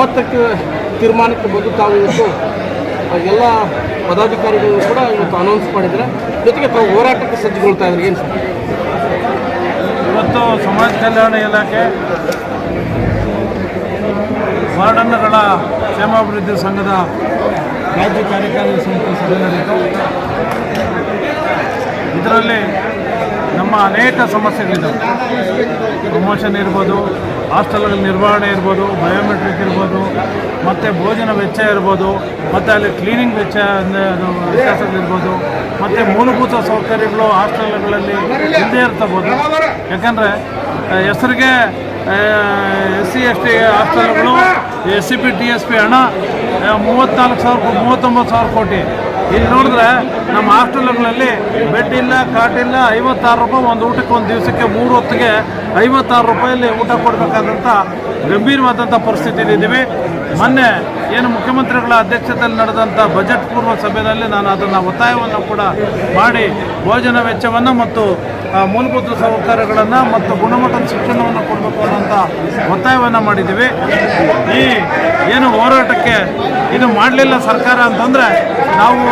ಒಮ್ಮತಕ್ಕೆ ತೀರ್ಮಾನಕ್ಕೆ ಬಂದು ತಾವು ಇವತ್ತು ಎಲ್ಲ ಪದಾಧಿಕಾರಿಗಳು ಕೂಡ ಇವತ್ತು ಅನೌನ್ಸ್ ಮಾಡಿದರೆ ಜೊತೆಗೆ ತಾವು ಹೋರಾಟಕ್ಕೆ ಸಜ್ಜುಗೊಳ್ತಾ ಇದ್ದಾರೆ. ಏನು ಇವತ್ತು ಸಮಾಜ ಕಲ್ಯಾಣ ಇಲಾಖೆ ವಾರ್ಡನ್ಗಳ ಕ್ಷೇಮಾಭಿವೃದ್ಧಿ ಸಂಘದ ರಾಜ್ಯ ಕಾರ್ಯಕಾರಿ ಸಮಿತಿ ಸಭೆ ನಡೆಯಿತು ಇದರಲ್ಲಿ ನಮ್ಮ ಅನೇಕ ಸಮಸ್ಯೆಗಳಿದ್ದಾವೆ. ಪ್ರಮೋಷನ್ ಇರ್ಬೋದು ಹಾಸ್ಟೆಲ್ಗಳ ನಿರ್ವಹಣೆ ಇರ್ಬೋದು ಬಯೋಮೆಟ್ರಿಕ್ ಇರ್ಬೋದು, ಮತ್ತು ಭೋಜನ ವೆಚ್ಚ ಇರ್ಬೋದು, ಮತ್ತು ಅಲ್ಲಿ ಕ್ಲೀನಿಂಗ್ ವೆಚ್ಚ ವ್ಯತ್ಯಾಸಗಳಿರ್ಬೋದು ಮತ್ತು ಮೂಲಭೂತ ಸೌಕರ್ಯಗಳು ಹಾಸ್ಟೆಲ್ಗಳಲ್ಲಿ ಇಲ್ಲದೇ ಇರ್ತಬೋದು. ಯಾಕಂದರೆ ಹೆಸರಿಗೆ S C S T ಹಾಸ್ಟೆಲ್ಗಳು S C P, T, S P ಹಣ ಮೂವತ್ತ್ನಾಲ್ಕು ಸಾವಿರ ಮೂವತ್ತೊಂಬತ್ತು ಸಾವಿರ ಕೋಟಿ. ಇಲ್ಲಿ ನೋಡಿದ್ರೆ ನಮ್ಮ ಹಾಸ್ಟೆಲ್ಗಳಲ್ಲಿ ಬೆಡ್ ಇಲ್ಲ ಕಾಟ್ ಇಲ್ಲ, ಐವತ್ತಾರು ರೂಪಾಯಿ ಒಂದು ಊಟಕ್ಕೆ ಒಂದು ದಿವಸಕ್ಕೆ ಮೂರು ಹೊತ್ತಿಗೆ ಐವತ್ತಾರು ರೂಪಾಯಲ್ಲಿ ಊಟ ಕೊಡಬೇಕಾದಂಥ ಗಂಭೀರವಾದಂಥ ಪರಿಸ್ಥಿತಿಯಲ್ಲಿ ಇದ್ದೀವಿ ಮೊನ್ನೆ ಏನು ಮುಖ್ಯಮಂತ್ರಿಗಳ ಅಧ್ಯಕ್ಷತೆಯಲ್ಲಿ ನಡೆದಂಥ ಬಜೆಟ್ ಪೂರ್ವ ಸಭೆಯಲ್ಲಿ ನಾನು ಅದನ್ನು ಒತ್ತಾಯವನ್ನು ಕೂಡ ಮಾಡಿ ಭೋಜನ ವೆಚ್ಚವನ್ನು ಮತ್ತು ಮೂಲಭೂತ ಸೌಕರ್ಯಗಳನ್ನು ಮತ್ತು ಗುಣಮಟ್ಟದ ಶಿಕ್ಷಣವನ್ನು ಕೊಡಬೇಕು ಅನ್ನೋಂಥ ಒತ್ತಾಯವನ್ನು ಮಾಡಿದ್ದೀವಿ. ಈ ಏನು ಹೋರಾಟಕ್ಕೆ ಇದು ಮಾಡಲಿಲ್ಲ ಸರ್ಕಾರ ಅಂತಂದರೆ ನಾವು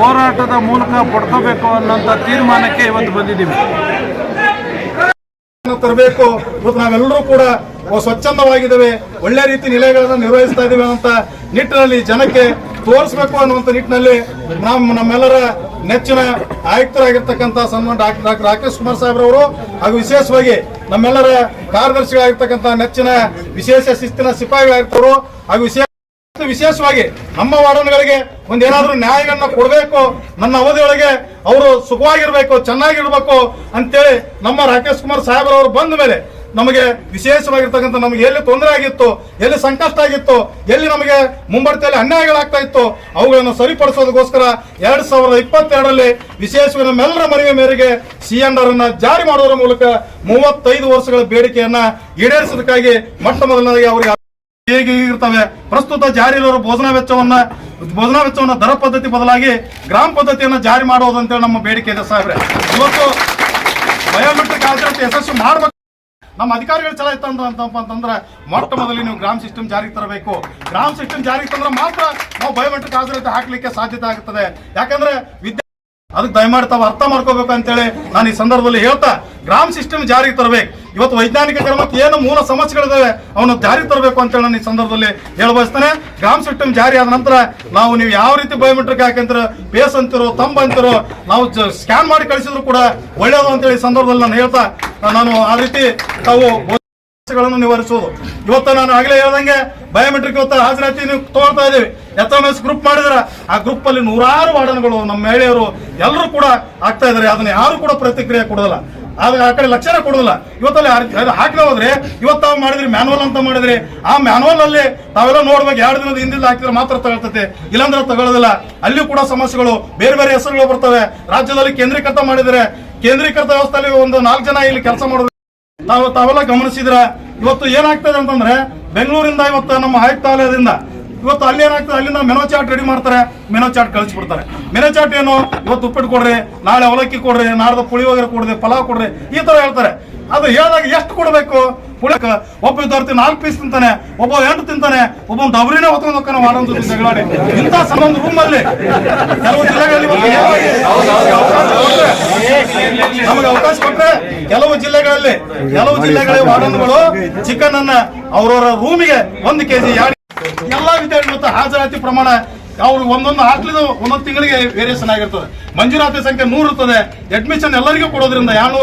ಹೋರಾಟದ ಮೂಲಕ ಪಡ್ಕೋಬೇಕು ಅನ್ನೋಂಥ ತೀರ್ಮಾನಕ್ಕೆ ಇವತ್ತು ಬಂದಿದ್ದೀವಿ. ತರಬೇಕು. ಇವತ್ತು ನಾವೆಲ್ಲರೂ ಕೂಡ ಸ್ವಚ್ಛಂದವಾಗಿದ್ದೇವೆ. ಒಳ್ಳೆ ರೀತಿ ನಿಲಯಗಳನ್ನು ನಿರ್ವಹಿಸ್ತಾ ಇದ್ದೀವಿ ಅಂತ ನಿಟ್ಟಿನಲ್ಲಿ ಜನಕ್ಕೆ ತೋರಿಸಬೇಕು ಅನ್ನುವಂಥ ನಿಟ್ಟಿನಲ್ಲಿ ನಮ್ಮ ನಮ್ಮೆಲ್ಲರ ನೆಚ್ಚಿನ ಆಯುಕ್ತರಾಗಿರ್ತಕ್ಕಂಥ ಸನ್ಮಾನ ಡಾಕ್ಟರ್ ಡಾಕ್ಟರ್ ರಾಕೇಶ್ ಕುಮಾರ್ ಸಾಹೇಬ್ರವರು ಹಾಗೂ ವಿಶೇಷವಾಗಿ ನಮ್ಮೆಲ್ಲರ ಕಾರ್ಯದರ್ಶಿಗಳಾಗಿರ್ತಕ್ಕಂಥ ನೆಚ್ಚಿನ ವಿಶೇಷ ಶಿಸ್ತಿನ ಸಿಪಾಯಿಗಳಾಗಿರ್ತವರು ಹಾಗೂ ವಿಶೇಷ, ವಿಶೇಷವಾಗಿ ನಮ್ಮ ವಾರ್ಡನ್ಗಳಿಗೆ ಒಂದೇನಾದ್ರೂ ನ್ಯಾಯಗಳನ್ನ ಕೊಡಬೇಕು, ನನ್ನ ಅವಧಿಯೊಳಗೆ ಅವರು ಸುಖವಾಗಿರ್ಬೇಕು, ಚೆನ್ನಾಗಿರ್ಬೇಕು ಅಂತೇಳಿ ನಮ್ಮ ರಾಕೇಶ್ ಕುಮಾರ್ ಸಾಹೇಬ್ರವರು ಬಂದ ಮೇಲೆ ನಮಗೆ ವಿಶೇಷವಾಗಿರ್ತಕ್ಕಂಥ ನಮಗೆ ಎಲ್ಲಿ ತೊಂದರೆ ಆಗಿತ್ತು, ಎಲ್ಲಿ ಸಂಕಷ್ಟ ಆಗಿತ್ತು, ಎಲ್ಲಿ ನಮಗೆ ಮುಂಬಡ್ತಿಯಲ್ಲಿ ಅನ್ಯಾಯಗಳಾಗ್ತಾ ಇತ್ತು, ಅವುಗಳನ್ನು ಸರಿಪಡಿಸೋದಕ್ಕೋಸ್ಕರ ಎರಡ್ ಸಾವಿರದ ಇಪ್ಪತ್ತೆರಡರಲ್ಲಿ ವಿಶೇಷವಾಗಿ ನಮ್ಮೆಲ್ಲರ ಮನವಿ ಮೇರೆಗೆ ಸಿ ಅನ್ನ ಜಾರಿ ಮಾಡೋದ್ರ ಮೂಲಕ ಮೂವತ್ತೈದು ವರ್ಷಗಳ ಬೇಡಿಕೆಯನ್ನ ಈಡೇರಿಸೋದಕ್ಕಾಗಿ ಮೊಟ್ಟ ಮೊದಲನೇದಾಗಿ ಅವರಿಗೆ ಹೇಗೆ ಇರ್ತವೆ? ಪ್ರಸ್ತುತ ಜಾರಿಯಲ್ಲಿರುವ ಭೋಜನ ವೆಚ್ಚವನ್ನ, ಭೋಜನಾ ವೆಚ್ಚವನ್ನ ದರ ಪದ್ಧತಿ ಬದಲಾಗಿ ಗ್ರಾಮ ಪದ್ಧತಿಯನ್ನ ಜಾರಿ ಮಾಡೋದು ಅಂತೇಳಿ ನಮ್ಮ ಬೇಡಿಕೆ ಇದೆ ಸಾಹೇಬ್ರೆ. ಇವತ್ತು ಬಯೋಮೆಟ್ರಿಕ್ ಆಧಾರಿತ ಯಶಸ್ವಿ ಮಾಡ್ಬೇಕು. ನಮ್ಮ ಅಧಿಕಾರಿಗಳು ಚಲ ಅಂತಪ್ಪ ಅಂತಂದ್ರೆ, ಮೊಟ್ಟ ಮೊದಲು ನೀವು ಗ್ರಾಮ ಸಿಸ್ಟಮ್ ಜಾರಿಗೆ ತರಬೇಕು. ಗ್ರಾಮ ಸಿಸ್ಟಮ್ ಜಾರಿಗೆ ತಂದ್ರೆ ಮಾತ್ರ ನಾವು ಬಯೋಮೆಟ್ರಿಕ್ ಆಧಾರಿತ ಹಾಕ್ಲಿಕ್ಕೆ ಸಾಧ್ಯತೆ ಆಗುತ್ತದೆ. ಯಾಕಂದ್ರೆ ವಿದ್ಯಾ ಅದಕ್ಕೆ ದಯಮಾಡಿ ತಾವು ಅರ್ಥ ಮಾಡ್ಕೋಬೇಕು ಅಂತೇಳಿ ನಾನು ಈ ಸಂದರ್ಭದಲ್ಲಿ ಹೇಳ್ತಾ, ಗ್ರಾಮ ಸಿಸ್ಟಮ್ ಜಾರಿಗೆ ತರಬೇಕು. ಇವತ್ತು ವೈಜ್ಞಾನಿಕ ಕ್ರಮಕ್ಕೆ ಏನು ಮೂಲ ಸಮಸ್ಯೆಗಳಿದಾವೆ ಅವನ್ನ ಜಾರಿಗೆ ತರಬೇಕು ಅಂತೇಳಿ ನಾನು ಈ ಸಂದರ್ಭದಲ್ಲಿ ಹೇಳ ಬಯಸ್ತೇನೆ ಗ್ರಾಮ್ ಸಿಸ್ಟಮ್ ಜಾರಿ ಆದ ನಂತರ ನಾವು ನೀವು ಯಾವ ರೀತಿ ಬಯೋಮೆಟ್ರಿಕ್ ಹಾಕಂತೀರೋ ಬೇಸ್ ಅಂತಿರೋ ತಂಬ ಅಂತಿರೋ, ನಾವು ಸ್ಕ್ಯಾನ್ ಮಾಡಿ ಕಳಿಸಿದ್ರು ಕೂಡ ಒಳ್ಳೆಯದು ಅಂತೇಳಿ ಸಂದರ್ಭದಲ್ಲಿ ನಾನು ಹೇಳ್ತಾ, ನಾನು ಆ ರೀತಿ ತಾವು ಸಮಸ್ಯೆಗಳನ್ನು ನಿವಾರಿಸುವುದು. ಇವತ್ತು ನಾನು ಆಗಲೇ ಹೇಳ್ದಂಗೆ ಬಯೋಮೆಟ್ರಿಕ್ ಇವತ್ತು ಹಾಜರಾತಿ ತಗೊಳ್ತಾ ಇದ್ದೀವಿ. ಎಸ್ ಎಂ ಎಸ್ ಗ್ರೂಪ್ ಮಾಡಿದ್ರ. ಆ ಗ್ರೂಪ್ ಅಲ್ಲಿ ನೂರಾರು ವಾರ್ಡನ್ಗಳು ನಮ್ಮ ಮಹಿಳೆಯರು ಎಲ್ಲರೂ ಕೂಡ ಆಗ್ತಾ ಇದಾರೆ ಅದನ್ನ ಯಾರು ಕೂಡ ಪ್ರತಿಕ್ರಿಯೆ ಕೊಡೋದಿಲ್ಲ. ಆದ್ರೆ ಆ ಕಡೆ ಲಕ್ಷಣ ಕೊಡೋದಿಲ್ಲ. ಇವತ್ತಲ್ಲಿ ಹಾಕದೆ ಹೋದ್ರೆ ಇವತ್ತು ತಾವು ಮಾಡಿದ್ರಿ ಮ್ಯಾನುವಲ್ ಅಂತ ಮಾಡಿದ್ರಿ. ಆ ಮ್ಯಾನುವಲ್ ಅಲ್ಲಿ ತಾವೆಲ್ಲ ನೋಡ್ಬೇಕು ಎರಡು ದಿನದ ಹಿಂದಿಲ್ಲ ಹಾಕಿದ್ರೆ ಮಾತ್ರ ತಗೊಳ್ತೈತೆ. ಇಲ್ಲಾಂದ್ರೆ ತಗೊಳ್ಳೋದಿಲ್ಲ. ಅಲ್ಲಿ ಕೂಡ ಸಮಸ್ಯೆಗಳು ಬೇರೆ ಬೇರೆ ಹೆಸರುಗಳು ಬರ್ತವೆ. ರಾಜ್ಯದಲ್ಲಿ ಕೇಂದ್ರೀಕೃತ ಮಾಡಿದರೆ ಕೇಂದ್ರೀಕೃತ ವ್ಯವಸ್ಥೆಯಲ್ಲಿ ಒಂದು ನಾಲ್ಕು ಜನ ಇಲ್ಲಿ ಕೆಲಸ ಮಾಡೋದು ನಾವು ತಾವೆಲ್ಲ ಗಮನಿಸಿದ್ರ ಇವತ್ತು ಏನಾಗ್ತದೆ ಅಂತಂದ್ರೆ ಬೆಂಗಳೂರಿಂದ ಇವತ್ತು ನಮ್ಮ ಆಯುಕ್ತಾಲಯದಿಂದ ಇವತ್ತು ಅಲ್ಲಿ ಏನಾಗ್ತದೆ? ಅಲ್ಲಿಂದ ಮೆನೋ ಚಾಟ್ ರೆಡಿ ಮಾಡ್ತಾರೆ. ಮೆನೋ ಚಾಟ್ ಕಳಿಸ್ಬಿಡ್ತಾರೆ. ಮೆನೋ ಚಾಟ್ ಏನು? ಇವತ್ತು ಉಪ್ಪಿಟ್ಟು ಕೊಡ್ರಿ, ನಾಳೆ ಅವಲಕ್ಕಿ ಕೊಡ್ರಿ, ನಾಡ್ದು ಪುಳಿಯೋಗರೆ ಕೊಡ್ರಿ, ಪಲಾವ್ ಕೊಡ್ರಿ, ಈ ತರ ಹೇಳ್ತಾರೆ. ಅದು ಹೇಳಿದಾಗ ಎಷ್ಟು ಕೊಡಬೇಕು? ಪುಳಿಯಕ ಒಬ್ಬ ವಿದ್ಯಾರ್ಥಿ ನಾಲ್ಕು ಪೀಸ್ ತಿಂತಾನೆ, ಒಬ್ಬ ಎಂಟು ತಿಂತಾನೆ ಒಬ್ಬ ದಬ್ರಿನೇ ಹೊತ್ಕೊಂಡು ಹೋಗ್ತಾನೆ ಮಾಡೋದು ಜಗಳಾಡಿ. ಇಂಥ ಸಂಬಂಧ ರೂಮಲ್ಲಿ. ಕೆಲವು ಜಿಲ್ಲೆಗಳಲ್ಲಿ ನಮಗೆ ಅವಕಾಶ ಕೊಟ್ರೆ ಕೆಲವು ಜಿಲ್ಲೆಗಳಲ್ಲಿ, ಕೆಲವು ಜಿಲ್ಲೆಗಳ ವಾರ್ಡನ್ಗಳು ಚಿಕನ್ ಅನ್ನ ಅವರವರ ರೂಮಿಗೆ ಒಂದು ಕೆಜಿ ಎರಡು ಎಲ್ಲಾ ವಿದ್ಯಾರ್ಥಿ ಹಾಜರಾತಿ ಪ್ರಮಾಣ ಅವ್ರು ಒಂದೊಂದು ಹಾಕ್ಲಿದ ಒಂದೊಂದು ತಿಂಗಳಿಗೆ ವೇರಿಯೇಷನ್ ಆಗಿರ್ತದೆ. ಮಂಜೂರಾತಿ ಸಂಖ್ಯೆ ನೂರು ಇರ್ತದೆ. ಅಡ್ಮಿಷನ್ ಎಲ್ಲರಿಗೂ ಕೊಡೋದ್ರಿಂದ ಯಾರು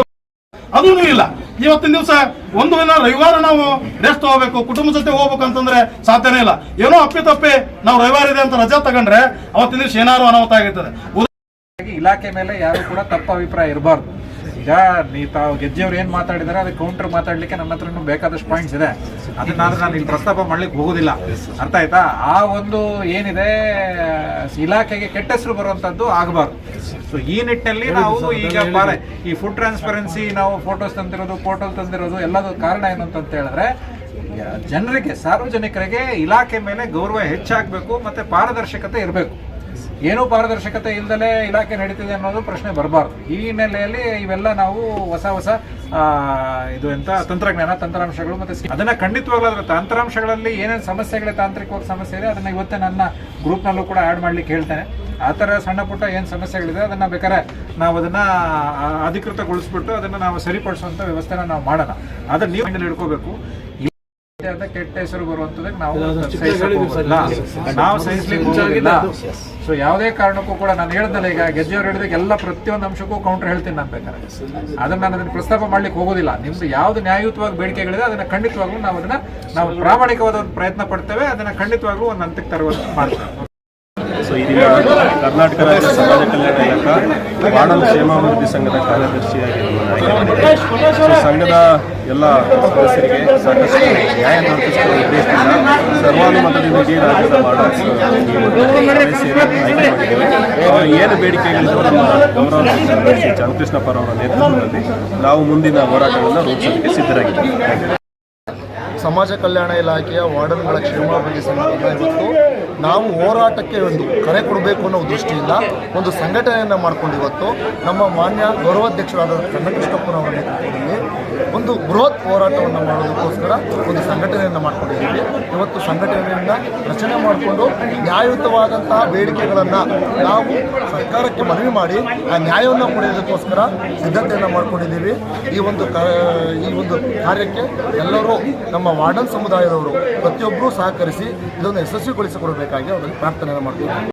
ಅದೂ ಇಲ್ಲ. ಇವತ್ತಿನ ದಿವಸ ಒಂದು ದಿನ ರವಿವಾರ ನಾವು ರೆಸ್ಟ್ ಹೋಗ್ಬೇಕು ಕುಟುಂಬ ಜೊತೆ ಹೋಗ್ಬೇಕು ಅಂತಂದ್ರೆ ಸಾಧ್ಯನೇ ಇಲ್ಲ. ಏನೋ ಅಪ್ಪಿ ತಪ್ಪಿ ನಾವು ರವಿವಾರ ಇದೆ ಅಂತ ರಜಾ ತಗೊಂಡ್ರೆ ಅವತ್ತಿನ ದಿವಸ ಏನಾರು ಅನಾಹುತ ಆಗಿರ್ತದೆ. ಇಲಾಖೆ ಮೇಲೆ ಯಾರು ಕೂಡ ತಪ್ಪು ಅಭಿಪ್ರಾಯ ಇರಬಾರ್ದು. ಈಗ ನೀ ತಾವು ಗೆಜ್ಜೆಯವ್ರು ಏನು ಮಾತಾಡಿದಾರೆ ಅದಕ್ಕೆ ಕೌಂಟರ್ ಮಾತಾಡ್ಲಿಕ್ಕೆ ನನ್ನ ಹತ್ರನೂ ಬೇಕಾದಷ್ಟು ಪಾಯಿಂಟ್ಸ್ ಇದೆ. ಅದನ್ನಾದ್ರೆ ನಾನು ಇಲ್ಲಿ ಪ್ರಸ್ತಾಪ ಮಾಡ್ಲಿಕ್ಕೆ ಹೋಗೋದಿಲ್ಲ. ಅರ್ಥ ಆಯ್ತಾ? ಆ ಒಂದು ಏನಿದೆ ಇಲಾಖೆಗೆ ಕೆಟ್ಟ ಹೆಸರು ಬರುವಂತದ್ದು ಆಗಬಾರ್ದು. ಸೊ ಈ ನಿಟ್ಟಿನಲ್ಲಿ ನಾವು ಈಗ ಬಾರೆ ಈ ಫುಡ್ ಟ್ರಾನ್ಸ್ಪರೆನ್ಸಿ ನಾವು ಫೋಟೋಸ್ ತಂದಿರೋದು ಫೋಟೋಸ್ ತಂದಿರೋದು ಎಲ್ಲದೂ ಕಾರಣ ಏನು ಅಂತ ಹೇಳಿದ್ರೆ ಜನರಿಗೆ ಸಾರ್ವಜನಿಕರಿಗೆ ಇಲಾಖೆ ಮೇಲೆ ಗೌರವ ಹೆಚ್ಚಾಗಬೇಕು ಮತ್ತೆ ಪಾರದರ್ಶಕತೆ ಇರಬೇಕು. ಏನೂ ಪಾರದರ್ಶಕತೆ ಇಲ್ಲದಲೇ ಇಲಾಖೆ ನಡೀತಿದೆ ಅನ್ನೋದು ಪ್ರಶ್ನೆ ಬರಬಾರ್ದು. ಈ ಹಿನ್ನೆಲೆಯಲ್ಲಿ ಇವೆಲ್ಲ ನಾವು ಹೊಸ ಹೊಸ ಇದು ಎಂತ, ತಂತ್ರಜ್ಞಾನ, ತಂತ್ರಾಂಶಗಳು ಮತ್ತೆ ಅದನ್ನ ಖಂಡಿತವಾಗ್ಲೂ ಅದರ ತಂತ್ರಾಂಶಗಳಲ್ಲಿ ಏನೇನು ಸಮಸ್ಯೆಗಳಿದೆ ತಾಂತ್ರಿಕವಾಗಿ ಸಮಸ್ಯೆ ಇದೆ, ಅದನ್ನ ಇವತ್ತೇ ನನ್ನ ಗ್ರೂಪ್ನಲ್ಲೂ ಕೂಡ ಆ್ಯಡ್ ಮಾಡ್ಲಿಕ್ಕೆ ಹೇಳ್ತೇನೆ. ಆ ಥರ ಸಣ್ಣ ಪುಟ್ಟ ಏನು ಸಮಸ್ಯೆಗಳಿದೆ, ಅದನ್ನ ಬೇಕಾದ್ರೆ ನಾವು ಅದನ್ನ ಅಧಿಕೃತಗೊಳಿಸ್ಬಿಟ್ಟು ಅದನ್ನ ನಾವು ಸರಿಪಡಿಸುವಂತ ವ್ಯವಸ್ಥೆನ ನಾವು ಮಾಡೋಣ. ಅದನ್ನ ನೀವು ಮೈಂಡಲ್ಲಿ ಇಟ್ಕೋಬೇಕು ಅಂತ ಕೆಟ್ಟ ಹೆಸರು ಬರುವಂತದಕ್ಕೆ ನಾವು. ನಾವು ಸಹಿಸ್ಲಿಕ್ಕೆ ಹೋಗೋದಿಲ್ಲ ಸೊ ಯಾವುದೇ ಕಾರಣಕ್ಕೂ ಕೂಡ ನಾನು ಹೇಳ್ದಲ್ಲ ಈಗ ಗೆಜ್ಜೆಯವ್ರು ಹೇಳಿದಾಗ ಎಲ್ಲ ಪ್ರತಿಯೊಂದು ಅಂಶಕ್ಕೂ ಕೌಂಟರ್ ಹೇಳ್ತೀನಿ ನಾನು ಬೇಕಾದ್ರೆ. ಅದನ್ನ ನಾನು ಅದನ್ನ ಪ್ರಸ್ತಾಪ ಮಾಡ್ಲಿಕ್ಕೆ ಹೋಗೋದಿಲ್ಲ ನಿಮ್ದು ಯಾವ್ದು ನ್ಯಾಯಯುತವಾಗಿ ಬೇಡಿಕೆಗಳಿದೆ ಅದನ್ನ ಖಂಡಿತವಾಗ್ಲೂ ನಾವು ಅದನ್ನ ನಾವು ಪ್ರಾಮಾಣಿಕವಾದ ಒಂದು ಪ್ರಯತ್ನ ಪಡ್ತೇವೆ ಅದನ್ನ ಖಂಡಿತವಾಗ್ಲೂ ಒಂದು ಹಂತಕ್ಕೆ ತರುವಂತ ಮಾಡ್ತೇವೆ. ಸೊ ಇದೀಗ ಕರ್ನಾಟಕ ರಾಜ್ಯ ಸಮಾಜ ಕಲ್ಯಾಣ ಇಲಾಖಾ ವಾರ್ಡನ್ ಕ್ಷೇಮಾಭಿವೃದ್ಧಿ ಸಂಘದ ಕಾರ್ಯದರ್ಶಿಯಾಗಿ. ಸಂಘದ ಎಲ್ಲ ಸದಸ್ಯರಿಗೆ ಸಾಕಷ್ಟು ನ್ಯಾಯ ದೊರಕಿಸುವ ಉದ್ದೇಶದಿಂದ ಸರ್ವಾನುಮತದಿಂದ ಇಡೀ ರಾಜ್ಯದ ಅವರ ಏನು ಬೇಡಿಕೆಗಳಿದ್ದರೂ ನಮ್ಮ ಗೌರವ ಶ್ರೀ ಚಂದ್ರಕೃಷ್ಣಪ್ಪರ ಅವರ ನೇತೃತ್ವದಲ್ಲಿ ನಾವು ಮುಂದಿನ ಹೋರಾಟವನ್ನು ರೂಪಿಸಲಿಕ್ಕೆ ಸಿದ್ಧರಾಗಿದ್ದೇವೆ. ಸಮಾಜ ಕಲ್ಯಾಣ ಇಲಾಖೆಯ ವಾರ್ಡನ್ಗಳ ಕ್ಷೇಮಾಭಿವೃದ್ಧಿ ಸಂಘದಿಂದ ಇವತ್ತು ನಾವು ಹೋರಾಟಕ್ಕೆ ಒಂದು ಕರೆ ಕೊಡಬೇಕು ಅನ್ನೋ ದೃಷ್ಟಿಯಿಂದ ಒಂದು ಸಂಘಟನೆಯನ್ನು ಮಾಡಿಕೊಂಡು ಇವತ್ತು ನಮ್ಮ ಮಾನ್ಯ ಗೌರವಾಧ್ಯಕ್ಷರಾದ ಕನ್ನಕೃಷ್ಣಪ್ಪನವರ ನೇತೃತ್ವದಲ್ಲಿ ಒಂದು ಬೃಹತ್ ಹೋರಾಟವನ್ನು ಮಾಡೋದಕ್ಕೋಸ್ಕರ ಒಂದು ಸಂಘಟನೆಯನ್ನು ಮಾಡ್ಕೊಂಡಿದ್ದೀವಿ. ಇವತ್ತು ಸಂಘಟನೆಯನ್ನು ರಚನೆ ಮಾಡಿಕೊಂಡು ನ್ಯಾಯಯುತವಾದಂತಹ ಬೇಡಿಕೆಗಳನ್ನು ನಾವು ಸರ್ಕಾರಕ್ಕೆ ಮನವಿ ಮಾಡಿ ಆ ನ್ಯಾಯವನ್ನು ಪಡೆಯೋದಕ್ಕೋಸ್ಕರ ಸಿದ್ಧತೆಯನ್ನು ಮಾಡ್ಕೊಂಡಿದ್ದೀವಿ. ಈ ಒಂದು ಈ ಒಂದು ಕಾರ್ಯಕ್ಕೆ ಎಲ್ಲರೂ ನಮ್ಮ ವಾರ್ಡನ್ ಸಮುದಾಯದವರು ಪ್ರತಿಯೊಬ್ಬರೂ ಸಹಕರಿಸಿ ಇದನ್ನು ಯಶಸ್ವಿಗೊಳಿಸಿಕೊಡಬೇಕಾಗಿ ಅವರಲ್ಲಿ ಪ್ರಾರ್ಥನೆಯನ್ನು ಮಾಡ್ತೀವಿ.